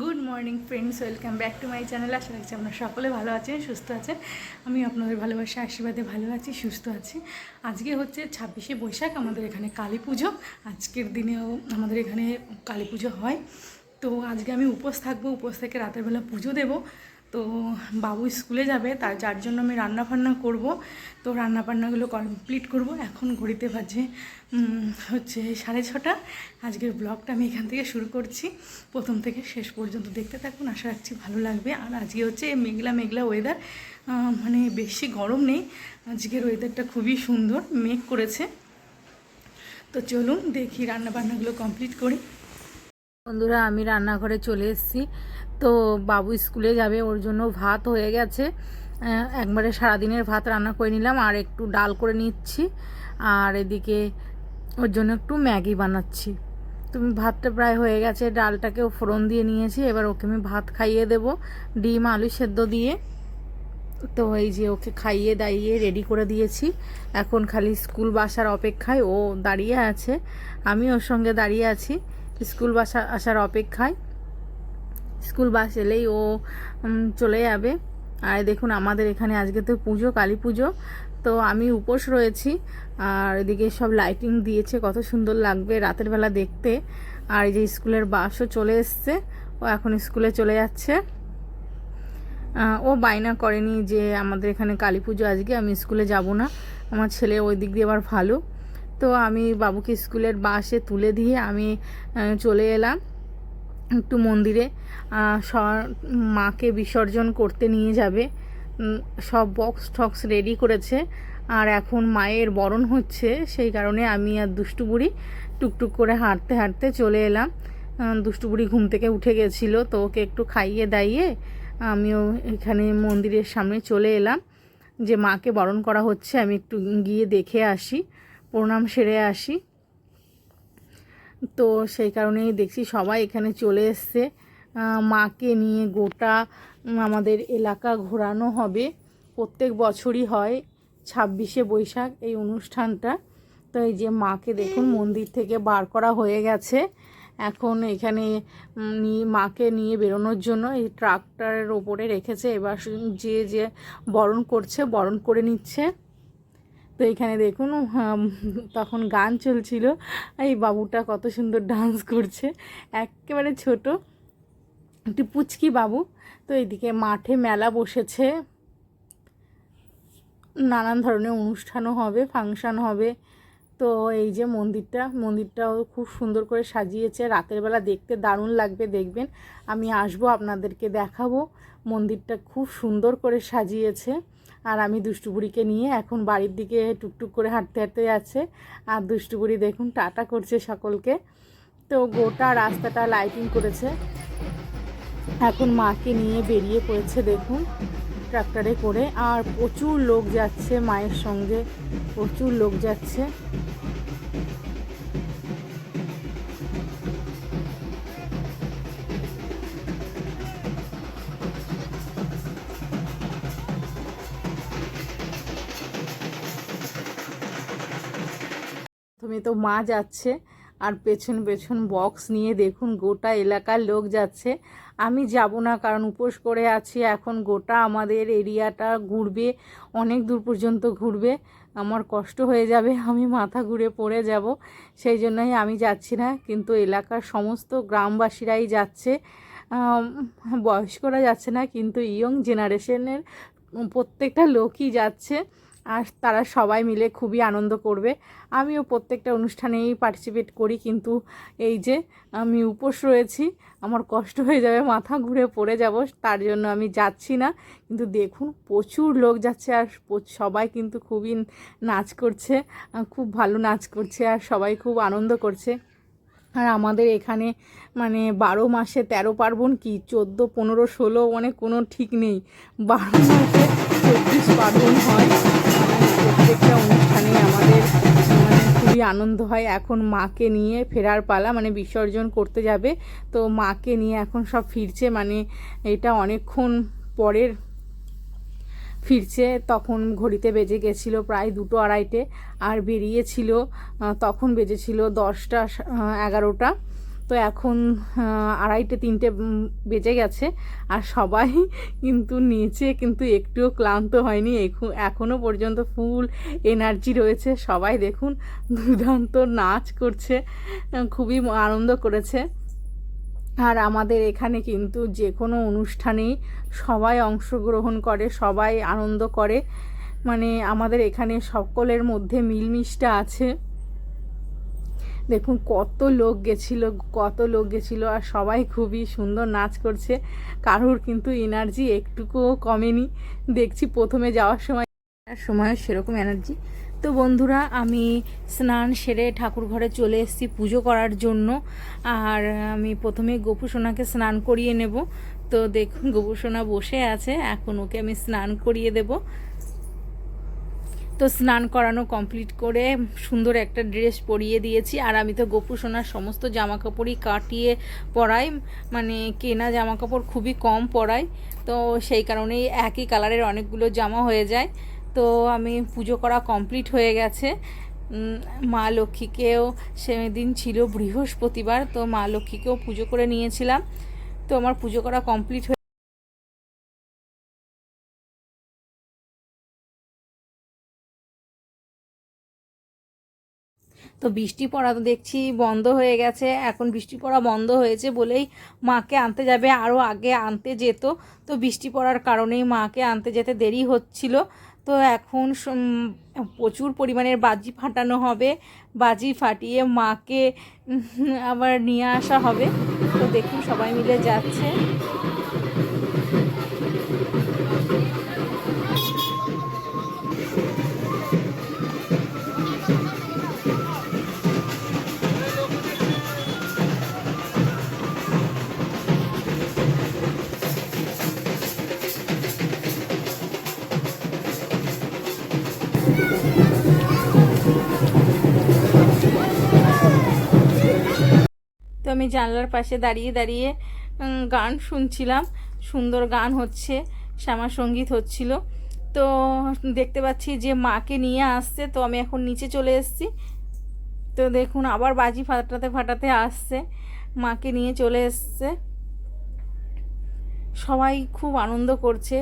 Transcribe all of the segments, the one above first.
Good morning friends welcome back to my channel আশা রাখছি আপনারা সকলে ভালো আছেন, সুস্থ আছেন। আমি আপনাদের ভালোবাসা, আশীর্বাদে ভালো আছি, সুস্থ আছি। আজকে হচ্ছে ছাব্বিশে বৈশাখ, আমাদের এখানে কালী পুজো। আজকের দিনেও আমাদের এখানে কালী পুজো হয়। তো আজকে আমি উপোস থাকব, উপোস থেকে রাতের বেলা পুজো দেবো। তো বাবু স্কুলে যাবে তার যার জন্য আমি রান্না বান্না করব। তো রান্না বান্নাগুলো কমপ্লিট করব। এখন ঘড়িতে বাজে হচ্ছে সাড়ে ছটা। আজকের ব্লগটা আমি এখান থেকে শুরু করছি। প্রথম থেকে শেষ পর্যন্ত দেখতে থাকুন, আশা রাখছি ভালো লাগবে। আর আজকে হচ্ছে মেঘলা মেঘলা ওয়েদার মানে বেশি গরম নেই। আজকের ওয়েদারটা খুবই সুন্দর, মেঘ করেছে। তো চলুন দেখি রান্না বান্নাগুলো কমপ্লিট করি। বন্ধুরা, আমি রান্নাঘরে চলে এসেছি। তো বাবু স্কুলে যাবে, ওর জন্য ভাত হয়ে গেছে। একবারে সারাদিনের ভাত রান্না করে নিলাম, আর একটু ডাল করে নিচ্ছি। আর এদিকে ওর জন্য একটু ম্যাগি বানাচ্ছি। তুমি, ভাতটা প্রায় হয়ে গেছে, ডালটাকেও ফোড়ন দিয়ে নিয়েছি। এবার ওকে আমি ভাত খাইয়ে দেব, ডিম, আলু সেদ্ধ দিয়ে। তো এই যে ওকে খাইয়ে দাইয়ে রেডি করে দিয়েছি। এখন খালি স্কুল বাসার অপেক্ষায় ও দাঁড়িয়ে আছে। আমি ওর সঙ্গে দাঁড়িয়ে আছি। স্কুল বাসা আসার অপেক্ষায়। স্কুল বাস এলেই ও চলে যাবে। আর দেখুন আমাদের এখানে আজকে তো পুজো, কালী পুজো। তো আমি উপোস রয়েছি। আর এদিকে সব লাইটিং দিয়েছে, কত সুন্দর লাগবে রাতের বেলা দেখতে। আর এই যে স্কুলের বাসও চলে এসছে, ও এখন স্কুলে চলে যাচ্ছে। ও বায়না করেনি যে আমাদের এখানে কালী পুজো আজকে, আমি স্কুলে যাব না। আমার ছেলে ওই দিক দিয়ে আবার ভালো তো আমি বাবুকে স্কুলের বাসে তুলে দিয়ে আমি চলে এলাম একটু মন্দিরে। মাকে বিসর্জন করতে নিয়ে যাবে। সব বক্স টক্স রেডি করেছে। আর এখন মায়ের বরণ হচ্ছে, সেই কারণে আমি আর দুষ্টু বুড়ি টুকটুক করে হাঁটতে হাঁটতে চলে এলাম। দুষ্টু বুড়ি ঘুম থেকে উঠে গেছিল, তো ওকে একটু খাইয়ে দাইয়ে আমিও এখানে মন্দিরের সামনে চলে এলাম। যে মাকে বরণ করা হচ্ছে, আমি একটু গিয়ে দেখে আসি। প্রণাম সেরে আসি। তো সেই কারণেই দেখছি সবাই এখানে চলে এসছে। মাকে নিয়ে গোটা আমাদের এলাকা ঘোরানো হবে। প্রত্যেক বছরই হয় ছাব্বিশে বৈশাখ এই অনুষ্ঠানটা। তো এই যে মাকে দেখুন, মন্দির থেকে বার করা হয়ে গেছে। এখন এখানে মাকে নিয়ে বেরোনোর জন্য এই ট্রাক্টরের ওপরে রেখেছে। এবার যে যে বরণ করছে, বরণ করে নিচ্ছে। তো এখানে দেখুন তখন গান চলছিল। এই বাবুটা কত সুন্দর ডান্স করছে। একেবারে ছোট, একটি পুচকি বাবু। তো এইদিকে মাঠে মেলা বসেছে। নানান ধরনের অনুষ্ঠানও হবে ফাংশন হবে। তো এই যে মন্দিরটা, মন্দিরটাও খুব সুন্দর করে সাজিয়েছে। রাতের বেলা দেখতে দারুণ লাগবে, দেখবেন। আমি আসব, আপনাদেরকে দেখাবো। মন্দিরটা খুব সুন্দর করে সাজিয়েছে। আর আমি দুষ্টুবুড়িকে নিয়ে এখন বাড়ির দিকে টুকটুক করে হাঁটতে হাঁটতে যাচ্ছে। আর দুষ্টুবুড়ি দেখুন টাটা করছে সকলকে। তো গোটা রাস্তাটা লাইটিং করেছে। এখন মাকে নিয়ে বেরিয়ে পড়েছে দেখুন ট্রাক্টরে করে। আর প্রচুর লোক যাচ্ছে মায়ের সঙ্গে। প্রচুর লোক যাচ্ছে। তো মা যাচ্ছে আর পেছন পেছন বক্স নিয়ে দেখুন গোটা এলাকার লোক যাচ্ছে। আমি যাব না কারণ উপোস করে আছি। এখন গোটা আমাদের এরিয়াটা ঘুরবে, অনেক দূর পর্যন্ত ঘুরবে। আমার কষ্ট হয়ে যাবে, আমি মাথা ঘুরে পড়ে যাব। সেই জন্যই আমি যাচ্ছি না, কিন্তু এলাকার সমস্ত গ্রামবাসীরাই যাচ্ছে। বয়স্করা যাচ্ছে না, কিন্তু ইয়ং জেনারেশনের প্রত্যেকটা লোকই যাচ্ছে। আর তারা সবাই মিলে খুবই আনন্দ করবে। আমিও প্রত্যেকটা অনুষ্ঠানেই পার্টিসিপেট করি, কিন্তু এই যে আমি উপোস রয়েছি, আমার কষ্ট হয়ে যাবে, মাথা ঘুরে পড়ে যাব, তার জন্য আমি যাচ্ছি না। কিন্তু দেখুন, প্রচুর লোক যাচ্ছে আর সবাই কিন্তু খুবই নাচ করছে খুব ভালো নাচ করছে, আর সবাই খুব আনন্দ করছে। আর আমাদের এখানে মানে বারো মাসে তেরো পার্বণ কি? চোদ্দ, পনেরো, ষোলো মানে কোনো ঠিক নেই। বারো মাসে চব্বিশ পার্বণ হয়। প্রত্যেকটা অনুষ্ঠানে আমাদের মানে খুবই আনন্দ হয়। এখন মাকে নিয়ে ফেরার পালা মানে বিসর্জন করতে যাবে। তো মাকে নিয়ে এখন সব ফিরছে মানে এটা অনেকক্ষণ পরের ফিরছে। তখন ঘড়িতে বেজে গেছিল প্রায় দুটো আড়াইটে, আর বেরিয়েছিল তখন বেজেছিল দশটা এগারোটা। তো এখন আড়াইটে, তিনটে বেজে গেছে। আর সবাই কিন্তু নিচে কিন্তু একটুও ক্লান্ত হয়নি। এখন- এখনও পর্যন্ত ফুল এনার্জি রয়েছে। সবাই দেখুন দুর্দান্ত নাচ করছে খুবই আনন্দ করেছে। আর আমাদের এখানে কিন্তু যে কোনো অনুষ্ঠানেই সবাই অংশগ্রহণ করে, সবাই আনন্দ করে। মানে আমাদের এখানে সকলের মধ্যে মিলমিশটা আছে। দেখুন, কত লোক গেছিল, কত লোক গেছিল আর সবাই খুবই সুন্দর নাচ করছে। কারোর কিন্তু এনার্জি একটুকুও কমেনি। দেখছি প্রথমে যাওয়ার সময় সময় সেরকম এনার্জি তো বন্ধুরা, আমি স্নান সেরে ঠাকুর ঘরে চলে এসেছি পুজো করার জন্য। আর আমি প্রথমে গোপু সোনাকে স্নান করিয়ে নেব। তো দেখুন, গোপু সোনা বসে আছে। এখন ওকে আমি স্নান করিয়ে দেবো। তো স্নান করানো কমপ্লিট করে সুন্দর একটা ড্রেস পরিয়ে দিয়েছি। আর আমি তো গোপু সোনার সমস্ত জামা কাপড়ই কাটিয়ে পরাই মানে কেনা জামা কাপড় খুবই কম পরাই। তো সেই কারণেই একই কালারের অনেকগুলো জামা হয়ে যায়। তো আমি পুজো করা কমপ্লিট হয়ে গেছে। মা লক্ষ্মীকেও সেদিন ছিল বৃহস্পতিবার, তো মা লক্ষ্মীকেও পুজো করে নিয়েছিলাম। তো আমার পুজো করা কমপ্লিট হয়ে তো বৃষ্টি পড়া তো দেখছি বন্ধ হয়ে গেছে। এখন বৃষ্টি পড়া বন্ধ হয়েছে বলেই মাকে আনতে যাবে, আরও আগে আনতে যেত। তো বৃষ্টি পড়ার কারণেই মাকে আনতে যেতে দেরি হচ্ছিল। তো এখন প্রচুর পরিমাণের বাজি ফাটানো হবে। বাজি ফাটিয়ে মাকে আবার নিয়ে আসা হবে। তো দেখুন সবাই মিলে যাচ্ছে। আমি জানলার পাশে দাঁড়িয়ে দাঁড়িয়ে গান শুনছিলাম। সুন্দর গান হচ্ছে, শ্যামা সংগীত হচ্ছিল। তো দেখতে পাচ্ছি যে মাকে নিয়ে আসছে, তো আমি এখন নিচে চলে এসেছি। তো দেখুন, আবার বাজি ফাটাতে ফাটাতে আসছে, মাকে নিয়ে চলে এসছে। সবাই খুব আনন্দ করছে।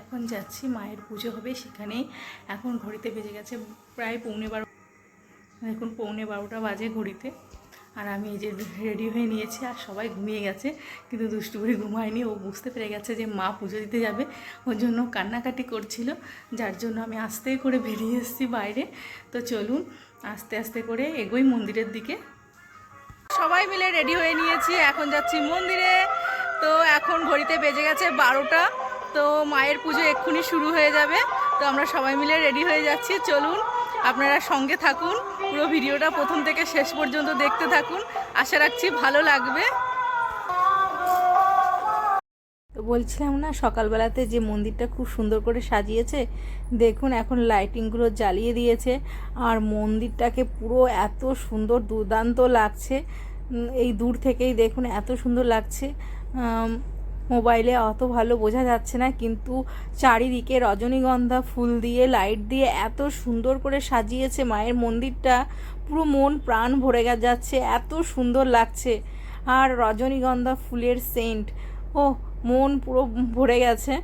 এখন যাচ্ছি, মায়ের পুজো হবে সেখানেই। এখন ঘড়িতে বেজে গেছে প্রায় পৌনে বারো এখন পৌনে বারোটা বাজে ঘড়িতে। আর আমি এই যে রেডি হয়ে নিয়েছি, আর সবাই ঘুমিয়ে গেছে, কিন্তু দুষ্টু করে ঘুমায়নি। ও বুঝতে পেরে গেছে যে মা পুজো দিতে যাবে। ওর জন্য কান্নাকাটি করছিল, যার জন্য আমি আস্তে করে বেরিয়ে এসেছি বাইরে। তো চলুন, আস্তে আস্তে করে এগোই মন্দিরের দিকে। সবাই মিলে রেডি হয়ে নিয়েছি, এখন যাচ্ছি মন্দিরে। তো এখন ঘড়িতে বেজে গেছে বারোটা। তো মায়ের পুজো এক্ষুনি শুরু হয়ে যাবে। তো আমরা সবাই মিলে রেডি হয়ে যাচ্ছি। চলুন, আপনারা সঙ্গে থাকুন। পুরো ভিডিওটা প্রথম থেকে শেষ পর্যন্ত দেখতে থাকুন। আশা রাখছি ভালো লাগবে। তো বলছিলাম না, সকালবেলাতে যে মন্দিরটা খুব সুন্দর করে সাজিয়েছে, দেখুন এখন লাইটিংগুলো জ্বালিয়ে দিয়েছে, আর মন্দিরটাকে পুরো এত সুন্দর দুর্দান্ত লাগছে। এই দূর থেকেই দেখুন এত সুন্দর লাগছে। মোবাইলে অত ভালো বোঝা যাচ্ছে না, কিন্তু চারিদিকে রজনীগন্ধা, ফুল দিয়ে, লাইট দিয়ে এত সুন্দর করে সাজিয়েছে মায়ের মন্দিরটা। পুরো মন, প্রাণ ভরে যাচ্ছে, এত সুন্দর লাগছে। আর রজনীগন্ধা ফুলের সেন্ট ও মন পুরো ভরে গেছে।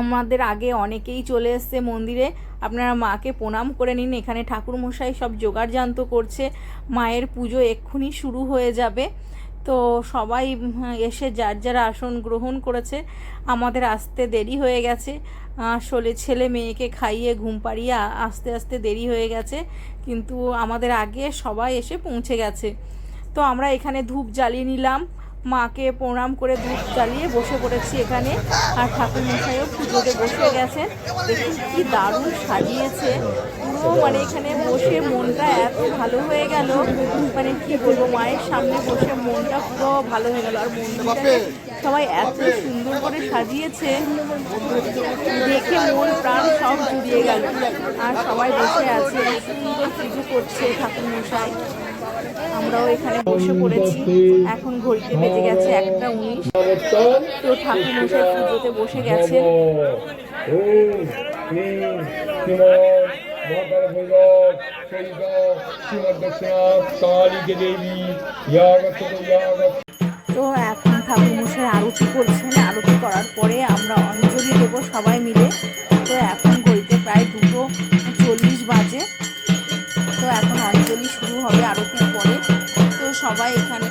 আমাদের আগে অনেকেই চলে এসছে মন্দিরে। আপনারা মাকে প্রণাম করে নিন, এখানে ঠাকুরমশাই সব জোগাড় জান্ত করছে। মায়ের পুজো এক্ষুনি শুরু হয়ে যাবে। তো সবাই এসে যার যার আসন গ্রহণ করেছে, আমাদের আসতে দেরি হয়ে গেছে। আসলে ছেলে মেয়েকে খাইয়ে ঘুম পাড়িয়ে আস্তে আস্তে দেরি হয়ে গেছে, কিন্তু আমাদের আগে সবাই এসে পৌঁছে গেছে। তো আমরা এখানে ধূপ জ্বালিয়ে নিলাম। মাকে প্রণাম করে ধূপ জ্বালিয়ে বসে পড়েছি এখানে। আর ঠাকুর মশাইও পুজোতে বসে গেছেন দেখুন কি দারুণ সাজিয়েছে। পুরো মানে এখানে বসে মনটা এত ভালো হয়ে গেল। মানে কি বলব, মায়ের সামনে বসে মনটা পুরো ভালো হয়ে গেল। আর মন্দিরটাকে সবাই এত সুন্দর করে সাজিয়েছে। দেখে মন, প্রাণ সব জুড়িয়ে গেল। আর সবাই বসে আছে। সুন্দর পুজো করছে ঠাকুর মশাই আমরাও এখানে বসে পড়েছি। এখন ঘড়িতে বেজে গেছে একটা উনিশ। তো ঠাকুর মশাই পুজোতে বসে গেছে। তো এখন ঠাকুর মশাই আরতি করছেন। আরতি করার পরে আমরা অঞ্জলি দেবো সবাই মিলে। তো এখন ঘড়িতে প্রায় দুটো চল্লিশ বাজে। তো এখন অঞ্জলি শুরু হবে আরতির পরে। তো সবাই এখানে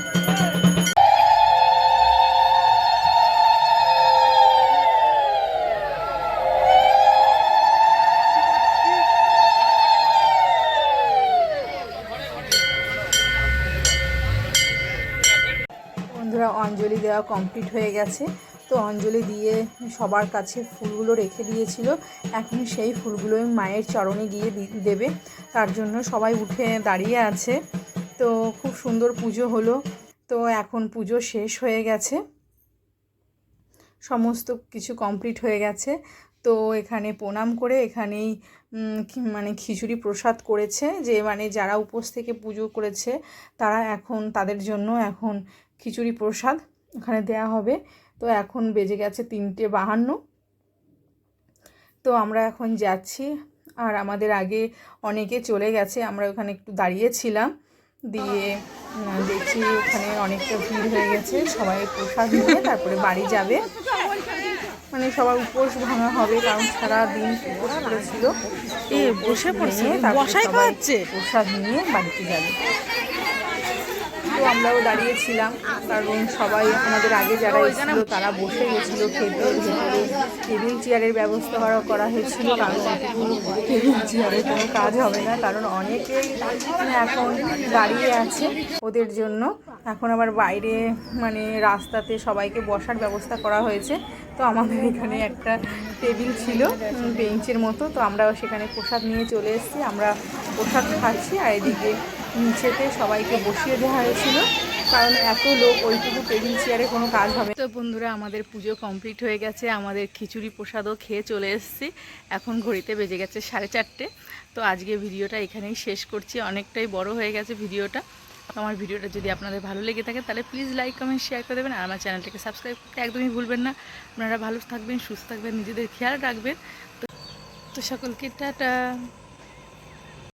অঞ্জলি দেওয়া কমপ্লিট হয়ে গেছে। তো অঞ্জলি দিয়ে সবার কাছে ফুলগুলো রেখে দিয়েছিল। এখন সেই ফুলগুলোই মায়ের চরণে গিয়ে দেবে। তার জন্য সবাই উঠে দাঁড়িয়ে আছে। তো খুব সুন্দর পুজো হলো। তো এখন পুজো শেষ হয়ে গেছে। সমস্ত কিছু কমপ্লিট হয়ে গেছে। তো এখানে প্রণাম করে এখানেই মানে খিচুড়ি প্রসাদ করেছে। যে মানে যারা উপোস থেকে পুজো করেছে, তারা এখন, তাদের জন্য এখন খিচুড়ি প্রসাদ ওখানে দেয়া হবে। তো এখন বেজে গেছে তিনটে বাহান্ন। তো আমরা এখন যাচ্ছি। আর আমাদের আগে অনেকে চলে গেছে আমরা ওখানে একটু দাঁড়িয়েছিলাম। দিয়ে দেখছি ওখানে অনেকটা ভিড় হয়ে গেছে সবাই প্রসাদ নিয়ে তারপরে বাড়ি যাবে। মানে সবার উপোস ভাঙা হবে কারণ সারা দিন উপোস করেছিল। বসে পড়ছে প্রসাদ নিয়ে বাড়িতে যাবে। তো আমরাও দাঁড়িয়েছিলাম, কারণ সবাই আমাদের আগে যারা এসেছিল তারা বসে গেছিল খেতে। ভেতরে টেবিল চেয়ারের ব্যবস্থা করা হয়েছিল, কারণ টেবিল চেয়ারে কোনো কাজ হবে না, কারণ অনেকেই এখন দাঁড়িয়ে আছে ওদের জন্য। এখন আবার বাইরে মানে রাস্তাতে সবাইকে বসার ব্যবস্থা করা হয়েছে। তো আমাদের এখানে একটা টেবিল ছিল বেঞ্চের মতো। তো আমরাও সেখানে প্রসাদ নিয়ে চলে এসেছি, আমরা প্রসাদ খাচ্ছি আর এদিকে নিচেতে সবাইকে বসিয়ে দেওয়া হয়েছিল, কারণ এত লোক ওইটুকু টেবিল চেয়ারে কোনো কাজ হবে তো বন্ধুরা, আমাদের পুজো কমপ্লিট হয়ে গেছে, আমাদের খিচুড়ি প্রসাদও খেয়ে চলে এসেছি। এখন ঘড়িতে বেজে গেছে সাড়ে চারটে। তো আজকে ভিডিওটা এখানেই শেষ করছি, অনেকটাই বড় হয়ে গেছে ভিডিওটা। আমার ভিডিওটা যদি আপনাদের ভালো লেগে থাকে, তাহলে প্লিজ লাইক কমেন্ট শেয়ার করে দেবেন। আর আমার চ্যানেলটাকে সাবস্ক্রাইব করতে একদমই ভুলবেন না। আপনারা ভালো থাকবেন, সুস্থ থাকবেন, নিজেদের খেয়াল রাখবেন। তো সকলকে টাটা।